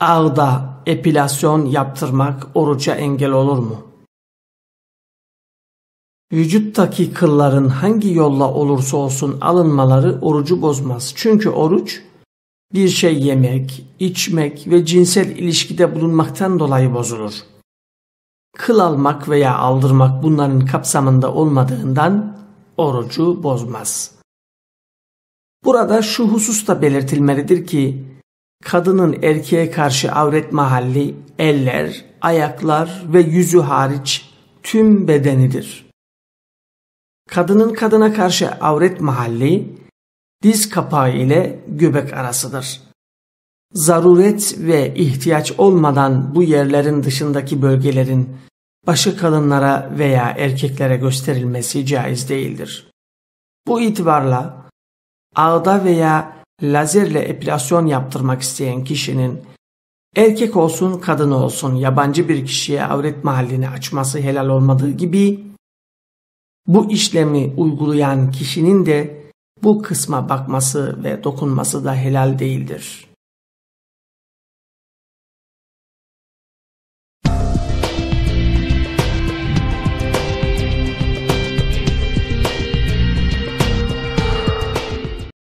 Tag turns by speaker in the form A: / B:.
A: ağda epilasyon yaptırmak oruca engel olur mu? Vücuttaki kılların hangi yolla olursa olsun alınmaları orucu bozmaz. Çünkü oruç bir şey yemek, içmek ve cinsel ilişkide bulunmaktan dolayı bozulur. Kıl almak veya aldırmak bunların kapsamında olmadığından orucu bozmaz. Burada şu husus da belirtilmelidir ki kadının erkeğe karşı avret mahalli eller, ayaklar ve yüzü hariç tüm bedenidir. Kadının kadına karşı avret mahalli diz kapağı ile göbek arasıdır. Zaruret ve ihtiyaç olmadan bu yerlerin dışındaki bölgelerin başka kadınlara veya erkeklere gösterilmesi caiz değildir. Bu itibarla ağda veya lazerle epilasyon yaptırmak isteyen kişinin erkek olsun kadın olsun yabancı bir kişiye avret mahallini açması helal olmadığı gibi bu işlemi uygulayan kişinin de bu kısma bakması ve dokunması da helal değildir.